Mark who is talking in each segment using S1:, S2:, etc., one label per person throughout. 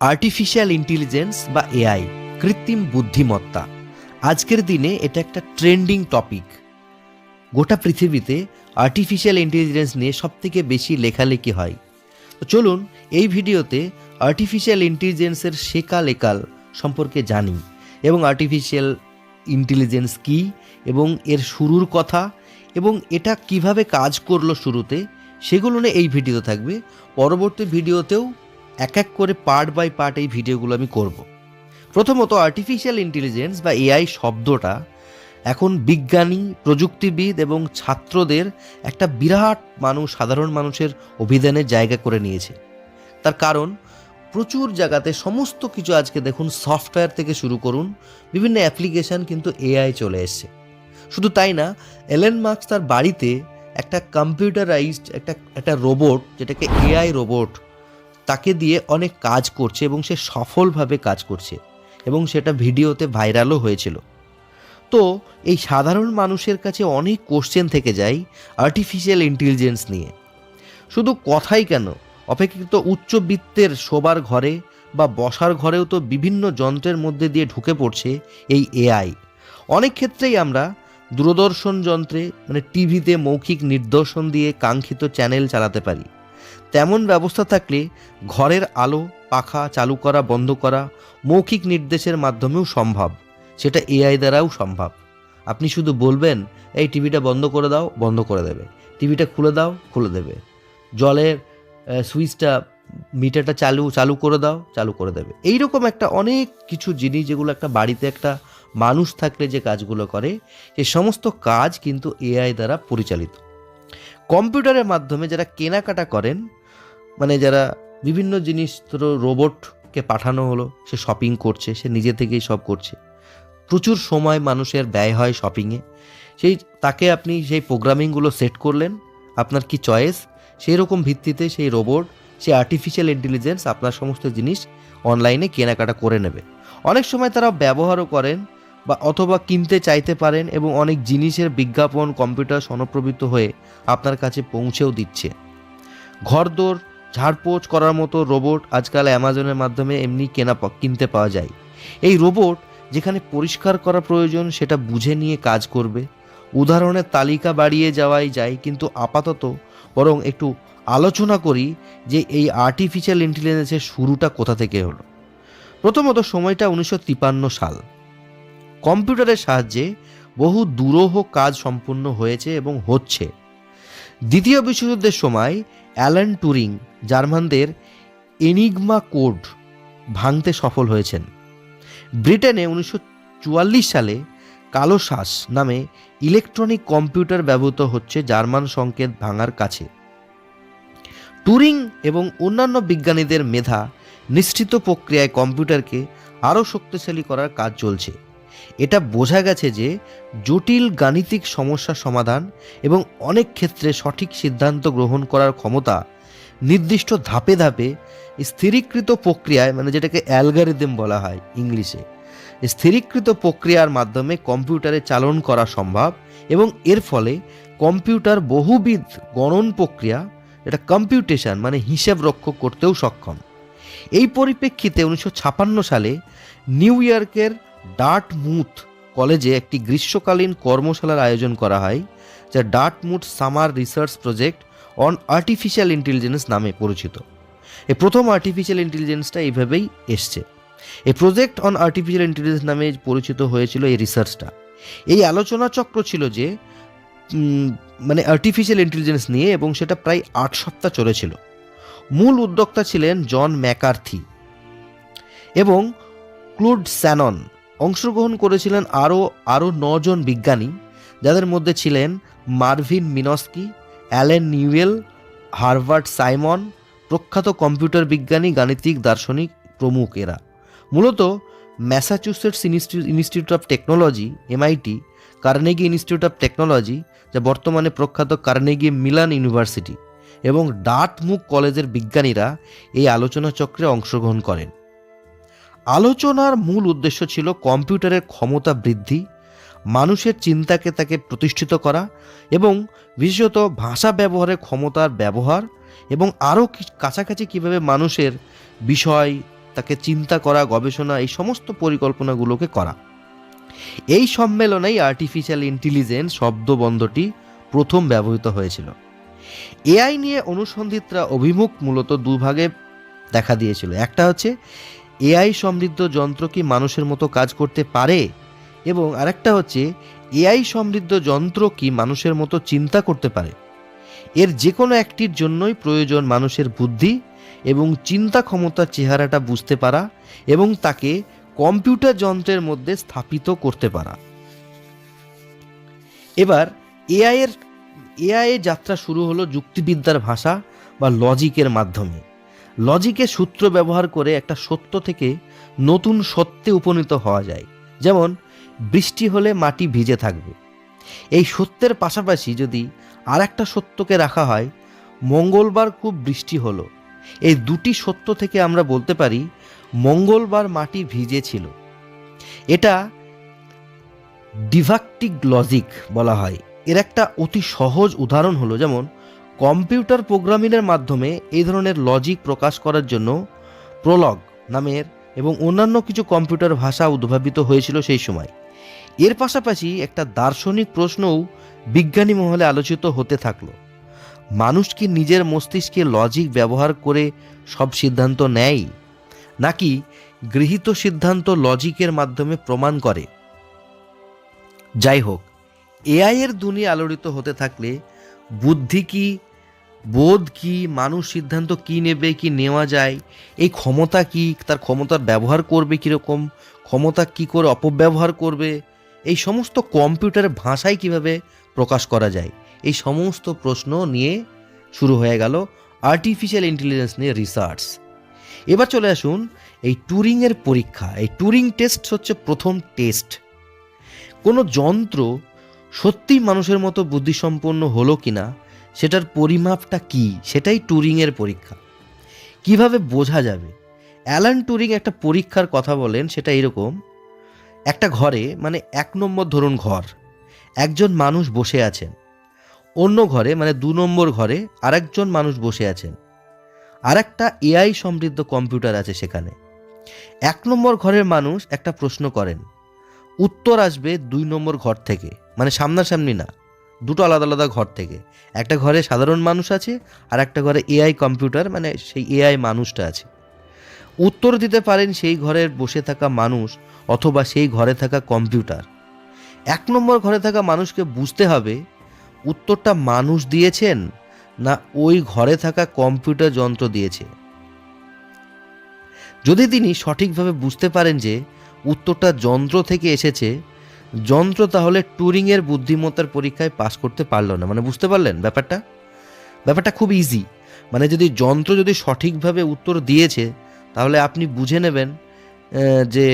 S1: Artificial intelligence বা AI কৃত্রিম বুদ্ধিমত্তা। আজকের দিনে এটা একটা ট্রেন্ডিং টপিক গোটা পৃথিবীতে আর্টিফিশিয়াল ইন্টেলিজেন্স নিয়ে সবথেকে বেশি লেখালেখি হয়। তো চলুন এই ভিডিওতে আর্টিফিশিয়াল ইন্টেলিজেন্সের শেকাল একাল সম্পর্কে জানি এবং আর্টিফিশিয়াল ইন্টেলিজেন্স কী এবং এর শুরুর কথা এবং এটা কীভাবে কাজ করল শুরুতে, সেগুলো নিয়ে এই ভিডিও থাকবে। পরবর্তী ভিডিওতেও এক এক করে পার্ট বাই পার্ট এই ভিডিওগুলো আমি করব। প্রথমত আর্টিফিশিয়াল ইন্টেলিজেন্স বা এআই শব্দটা এখন বিজ্ঞানী, প্রযুক্তিবিদ এবং ছাত্রদের একটা বিরাট মানুষ, সাধারণ মানুষের অভিধানের জায়গা করে নিয়েছে। তার কারণ, প্রচুর জায়গাতে সমস্ত কিছু আজকে দেখুন সফটওয়্যার থেকে শুরু করুন, বিভিন্ন অ্যাপ্লিকেশন কিন্তু এআই চলে এসছে। শুধু তাই না এলেন মার্কস তার বাড়িতে একটা কম্পিউটারাইজড একটা একটা রোবট যেটাকে এআই রোবট তাকে দিয়ে অনেক কাজ করছে এবং সে সফলভাবে কাজ করছে এবং সেটা ভিডিওতে ভাইরালও হয়েছিল। তো এই সাধারণ মানুষের কাছে অনেক কোশ্চেন থেকে যায় আর্টিফিশিয়াল ইন্টেলিজেন্স নিয়ে। শুধু কথাই কেন? অপেক্ষিত উচ্চবিত্তের শোবার ঘরে বা বসার ঘরেও তো বিভিন্ন যন্ত্রের মধ্যে দিয়ে ঢুকে পড়ছে এই এআই অনেক ক্ষেত্রেই আমরা দূরদর্শন যন্ত্রে মানে টিভিতে মৌখিক নির্দেশন দিয়ে কাঙ্ক্ষিত চ্যানেল চালাতে পারি। তেমন ব্যবস্থা থাকলে ঘরের আলো পাখা চালু করা, বন্ধ করা মৌখিক নির্দেশের মাধ্যমেও সম্ভব। সেটা এআই দ্বারাও সম্ভব। আপনি শুধু বলবেন, এই টিভিটা বন্ধ করে দাও, বন্ধ করে দেবে। টিভিটা খুলে দাও, খুলে দেবে। জলের সুইচটা, মিটারটা চালু চালু করে দাও, চালু করে দেবে। এইরকম একটা অনেক কিছু জিনিস যেগুলো একটা বাড়িতে একটা মানুষ থাকলে যে কাজগুলো করে, সে সমস্ত কাজ কিন্তু এআই দ্বারা পরিচালিত। কম্পিউটারের মাধ্যমে যারা কেনাকাটা করেন মানে যারা বিভিন্ন জিনিস ধরো রোবটকে পাঠানো হলো, সে শপিং করছে, সে নিজে থেকেই সব করছে। প্রচুর সময় মানুষের ব্যয় হয় শপিংয়ে সেই, তাকে আপনি সেই প্রোগ্রামিংগুলো সেট করলেন, আপনার কি চয়েস সেই রকম ভিত্তিতে সেই রোবট সেই আর্টিফিশিয়াল ইন্টেলিজেন্স আপনার সমস্ত জিনিস অনলাইনে কেনাকাটা করে নেবে। অনেক সময় তারা ব্যবহারও করেন বা অথবা কিনতে চাইতে পারেন এবং অনেক জিনিসের বিজ্ঞাপন কম্পিউটার সনপ্রবৃত্ত হয়ে আপনার কাছে পৌঁছেও দিচ্ছে। ঘরদোর, ঝাড়পোছ করার মতো রোবট আজকাল অ্যামাজনের মাধ্যমে এমনি কেনা কিনতে পাওয়া যায়। এই রোবট যেখানে পরিষ্কার করা প্রয়োজন সেটা বুঝে নিয়ে কাজ করবে। উদাহরণের তালিকা বাড়িয়ে যাওয়াই যায়, কিন্তু আপাতত বরং একটু আলোচনা করি যে এই আর্টিফিশিয়াল ইন্টেলিজেন্সের শুরুটা কোথা থেকে হলো। প্রথমত সময়টা উনিশশো সাল। কম্পিউটারের সাহায্যে বহু দুরূহ কাজ সম্পূর্ণ হয়েছে এবং হচ্ছে। দ্বিতীয় বিশ্বযুদ্ধের সময় অ্যালান টুরিং জার্মানদের এনিগমা কোড ভাঙতে সফল হয়েছেন। ব্রিটেনে উনিশশো চুয়াল্লিশ সালে কালো শ্বাস নামে ইলেকট্রনিক কম্পিউটার ব্যবহৃত হচ্ছে জার্মান সংকেত ভাঙার কাছে। টুরিং এবং অন্যান্য বিজ্ঞানীদের মেধা নিশ্চিত প্রক্রিয়ায় কম্পিউটারকে আরও শক্তিশালী করার কাজ চলছে। এটা বোঝা গেছে যে জটিল গাণিতিক সমস্যা সমাধান এবং অনেক ক্ষেত্রে সঠিক সিদ্ধান্ত গ্রহণ করার ক্ষমতা নির্দিষ্ট ধাপে ধাপে স্থিরীকৃত প্রক্রিয়ায় মানে যেটাকে অ্যালগারিদম বলা হয় ইংলিশে, স্থিরীকৃত প্রক্রিয়ার মাধ্যমে কম্পিউটারে চালন করা সম্ভব এবং এর ফলে কম্পিউটার বহুবিধ গণন প্রক্রিয়া, এটা কম্পিউটেশন মানে হিসেব রক্ষক করতেও সক্ষম। এই পরিপ্রেক্ষিতে উনিশশো সালে নিউ ইয়র্কের ডার্টমুথ কলেজে একটি গ্রীষ্মকালীন কর্মশালার আয়োজন করা হয়, যা Dartmouth summer research project on artificial intelligence নামে পরিচিত। এই প্রথম আর্টিফিশিয়াল ইন্টেলিজেন্সটা এইভাবেই এসছে। এই প্রজেক্ট অন আর্টিফিশিয়াল ইন্টেলিজেন্স নামে পরিচিত হয়েছিল এই রিসার্চটা। এই আলোচনা চক্র ছিল যে মানে আর্টিফিশিয়াল ইন্টেলিজেন্স নিয়ে এবং সেটা প্রায় আট সপ্তাহ চলেছিল। মূল উদ্যোক্তা ছিলেন জন ম্যাকার্থি এবং ক্লুড স্যানন। অংশগ্রহণ করেছিলেন আরও আরও নজন বিজ্ঞানী, যাদের মধ্যে ছিলেন Marvin Minsky, Allen Newell, Harvard Simon, প্রখ্যাত কম্পিউটার বিজ্ঞানী, গাণিতিক, দার্শনিক প্রমুখ এরা। মূলত Massachusetts Institute of Technology, MIT, Carnegie Institute of Technology, যা বর্তমানে প্রখ্যাত কার্নেগি মিলান ইউনিভার্সিটি, এবং ডাটমুক কলেজের বিজ্ঞানীরা এই আলোচনা চক্রে অংশগ্রহণ করেন। আলোচনার মূল উদ্দেশ্য ছিল কম্পিউটারের ক্ষমতা বৃদ্ধি, মানুষের চিন্তাকে তাকে প্রতিষ্ঠিত করা এবং বিশেষত ভাষা ব্যবহারের ক্ষমতার ব্যবহার এবং আরও কাছাকাছি কীভাবে মানুষের বিষয়, তাকে চিন্তা করা, গবেষণা এই সমস্ত পরিকল্পনাগুলোকে করা। এই সম্মেলনেই আর্টিফিশিয়াল ইন্টেলিজেন্স শব্দবন্ধটি প্রথম ব্যবহৃত হয়েছিল। এআই নিয়ে অনুসন্ধিতরা অভিমুখ মূলত দুভাগে দেখা দিয়েছিল। একটা হচ্ছে এআই সমৃদ্ধ যন্ত্র কি মানুষের মতো কাজ করতে পারে? এবং আরেকটা হচ্ছে, এআই সমৃদ্ধ যন্ত্র কি মানুষের মতো চিন্তা করতে পারে? এর যে কোনো একটির জন্যই প্রয়োজন মানুষের বুদ্ধি এবং চিন্তা ক্ষমতার চেহারাটা বুঝতে পারা এবং তাকে কম্পিউটার যন্ত্রের মধ্যে স্থাপিত করতে পারা। এবার, এআইয়ের এর এআই যাত্রা শুরু হলো যুক্তিবিদ্যার ভাষা বা লজিকের মাধ্যমে। লজিকের সূত্র ব্যবহার করে একটা সত্য থেকে নতুন সত্যে উপনীত হওয়া যায়। যেমন, বৃষ্টি হলে মাটি ভিজে থাকবে। এই সত্যের পাশাপাশি যদি আর একটা সত্যকে রাখা হয়, মঙ্গলবার খুব বৃষ্টি হলো। এই দুটি সত্য থেকে আমরা বলতে পারি, মঙ্গলবার মাটি ভিজে ছিল। এটা ডিভাক্টিক লজিক বলা হয়। এর একটা অতি সহজ উদাহরণ হলো, যেমন কম্পিউটার প্রোগ্রামিংয়ের মাধ্যমে এই ধরনের লজিক প্রকাশ করার জন্য প্রলগ নামের এবং অন্যান্য কিছু কম্পিউটার ভাষা উদ্ভাবিত হয়েছিল সেই সময়। এর পাশাপাশি একটা দার্শনিক প্রশ্নও বিজ্ঞানী মহলে আলোচিত হতে থাকল। মানুষ কি নিজের মস্তিষ্কে লজিক ব্যবহার করে সব সিদ্ধান্ত নেয়? নাকি গৃহীত সিদ্ধান্ত লজিকের মাধ্যমে প্রমাণ করে? যাই হোক এআই এর দুনিয়া আলোড়িত হতে থাকলে বুদ্ধি কি বোধ কি, মানুষ সিদ্ধান্ত কি নেবে, কি নেওয়া যায়, এই ক্ষমতা কি, তার ক্ষমতার ব্যবহার করবে কীরকম, ক্ষমতা কি করে অপব্যবহার করবে, এই সমস্ত কম্পিউটারের ভাষায় কীভাবে প্রকাশ করা যায়, এই সমস্ত প্রশ্ন নিয়ে শুরু হয়ে গেল আর্টিফিশিয়াল ইন্টেলিজেন্স নিয়ে রিসার্চ এবার চলে আসুন এই টুরিংয়ের পরীক্ষা, এই টুরিং টেস্ট হচ্ছে প্রথম টেস্ট কোনো যন্ত্র সত্যিই মানুষের মতো বুদ্ধিসম্পন্ন হলো কিনা সেটার পরিমাপটা কি? সেটাই টুরিংয়ের পরীক্ষা। কীভাবে বোঝা যাবে? অ্যালান টুরিং একটা পরীক্ষার কথা বলেন, সেটা এরকম। একটা ঘরে মানে এক নম্বর ধরুন ঘর, একজন মানুষ বসে আছেন। অন্য ঘরে মানে দু নম্বর ঘরে, আরেকজন মানুষ বসে আছেন। আর একটা এআই সমৃদ্ধ কম্পিউটার আছে সেখানে। এক নম্বর ঘরের মানুষ একটা প্রশ্ন করেন, উত্তর আসবে দুই নম্বর ঘর থেকে। মানে সামনাসামনি না। দুটো আলাদা আলাদা ঘর থেকে। একটা ঘরে সাধারণ মানুষ আছে আর একটা ঘরে এআই কম্পিউটার মানে সেই এআই মানুষটা আছে। উত্তর দিতে পারেন সেই ঘরের বসে থাকা মানুষ অথবা সেই ঘরে থাকা কম্পিউটার। এক নম্বর ঘরে থাকা মানুষকে বুঝতে হবে, উত্তরটা মানুষ দিয়েছেন না ওই ঘরে থাকা কম্পিউটার যন্ত্র দিয়েছে। যদি তিনি সঠিকভাবে বুঝতে পারেন যে উত্তরটা যন্ত্র থেকে এসেছে যন্ত্র তাহলে টুরিংয়ের বুদ্ধিমত্তার পরীক্ষায় পাশ করতে পারল না। মানে বুঝতে পারলেন ব্যাপারটা? ব্যাপারটা খুব ইজি মানে যদি যন্ত্র যদি সঠিকভাবে উত্তর দিয়েছে, তাহলে আপনি বুঝে নেবেন যে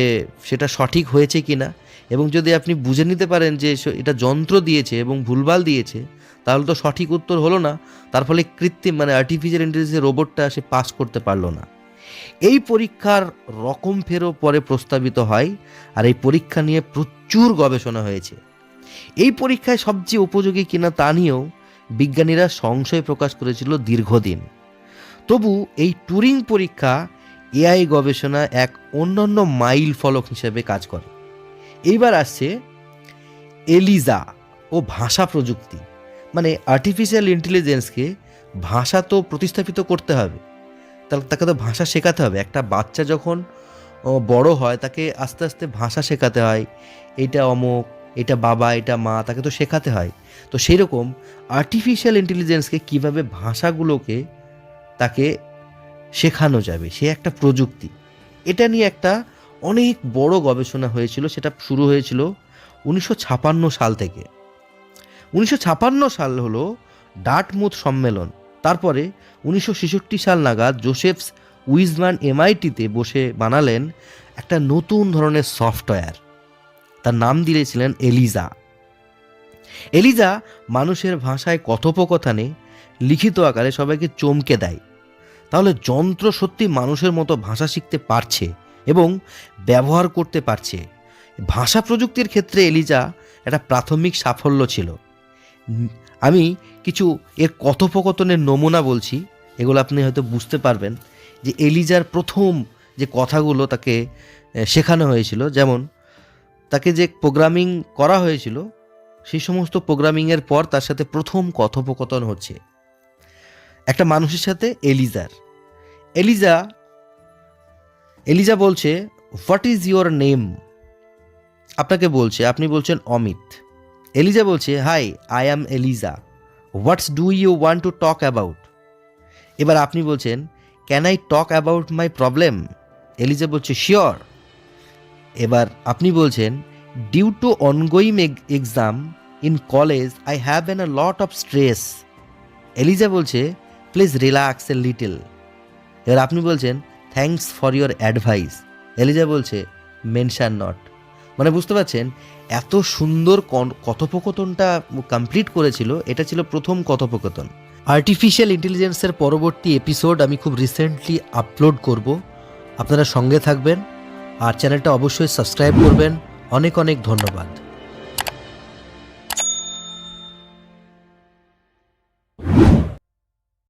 S1: সেটা সঠিক হয়েছে কি না এবং যদি আপনি বুঝে নিতে পারেন যে এটা যন্ত্র দিয়েছে এবং ভুলভাল দিয়েছে, তাহলে তো সঠিক উত্তর হলো না। তার ফলে কৃত্রিম মানে আর্টিফিশিয়াল ইন্টেলিজেন্সের রোবটটা সে পাস করতে পারল না। এই পরীক্ষার রকম ফেরও পরে প্রস্তাবিত হয় আর এই পরীক্ষা নিয়ে প্রচুর গবেষণা হয়েছে। এই পরীক্ষায় সবচেয়ে উপযোগী কিনা তা নিয়েও বিজ্ঞানীরা সংশয় প্রকাশ করেছিল দীর্ঘদিন। তবু এই টুরিং পরীক্ষা এআই গবেষণা এক অন্যান্য মাইল ফলক হিসেবে কাজ করে। এইবার আসছে এলিজা ও ভাষা প্রযুক্তি। মানে আর্টিফিশিয়াল ইন্টেলিজেন্সকে ভাষা তো প্রতিস্থাপিত করতে হবে। তাহলে তাকে তো ভাষা শেখাতে হবে। একটা বাচ্চা যখন বড় হয়, তাকে আস্তে আস্তে ভাষা শেখাতে হয়। এটা অমুক, এটা বাবা, এটা মা, তাকে তো শেখাতে হয়। তো সেই রকম আর্টিফিশিয়াল ইন্টেলিজেন্সকে কীভাবে ভাষাগুলোকে তাকে শেখানো যাবে? সে একটা প্রযুক্তি। এটা নিয়ে একটা অনেক বড় গবেষণা হয়েছিল, সেটা শুরু হয়েছিল উনিশশো সাল থেকে। উনিশশো সাল হলো ডাটমুথ সম্মেলন। তারপরে উনিশশো ছেষট্টি সাল নাগাদ জোসেফস উইজম্যান এমআইটিতে বসে বানালেন একটা নতুন ধরনের সফটওয়্যার। তার নাম দিয়েছিলেন এলিজা। এলিজা মানুষের ভাষায় কথোপকথনে লিখিত আকারে সবাইকে চমকে দেয়। তাহলে যন্ত্র সত্যি মানুষের মতো ভাষা শিখতে পারছে এবং ব্যবহার করতে পারছে। ভাষা প্রযুক্তির ক্ষেত্রে এলিজা একটা প্রাথমিক সাফল্য ছিল। আমি কিছু এর কথোপকথনের নমুনা বলছি, এগুলো আপনি হয়তো বুঝতে পারবেন, যে এলিজার প্রথম যে কথাগুলো তাকে শেখানো হয়েছিল, যেমন তাকে যে প্রোগ্রামিং করা হয়েছিল, সেই সমস্ত প্রোগ্রামিংয়ের পর তার সাথে প্রথম কথোপকথন হচ্ছে। একটা মানুষের সাথে এলিজার। এলিজা এলিজা বলছে হোয়াট ইজ ইউর নেম আপনাকে বলছে, আপনি বলছেন অমিত। এলিজা বলছে hi I am Eliza what's do you want to talk about এবার আপনি বলছেন can I talk about my problem Eliza বলছে শিওর এবার আপনি বলছেন due to ongoing exam in college I have an a lot of stress Eliza বলছে please relax a little এবার আপনি বলছেন thanks for your advice Eliza বলছে mention not মানে বুঝতে পারছেন এত সুন্দর কথোপকথনটা কমপ্লিট করেছিল, এটা ছিল প্রথম কথোপকথন। আর্টিফিশিয়াল ইন্টেলিজেন্সের পরবর্তী এপিসোড আমি খুব রিসেন্টলি আপলোড করব। আপনারা সঙ্গে থাকবেন, আর চ্যানেলটা অবশ্যই সাবস্ক্রাইব করবেন। অনেক অনেক ধন্যবাদ।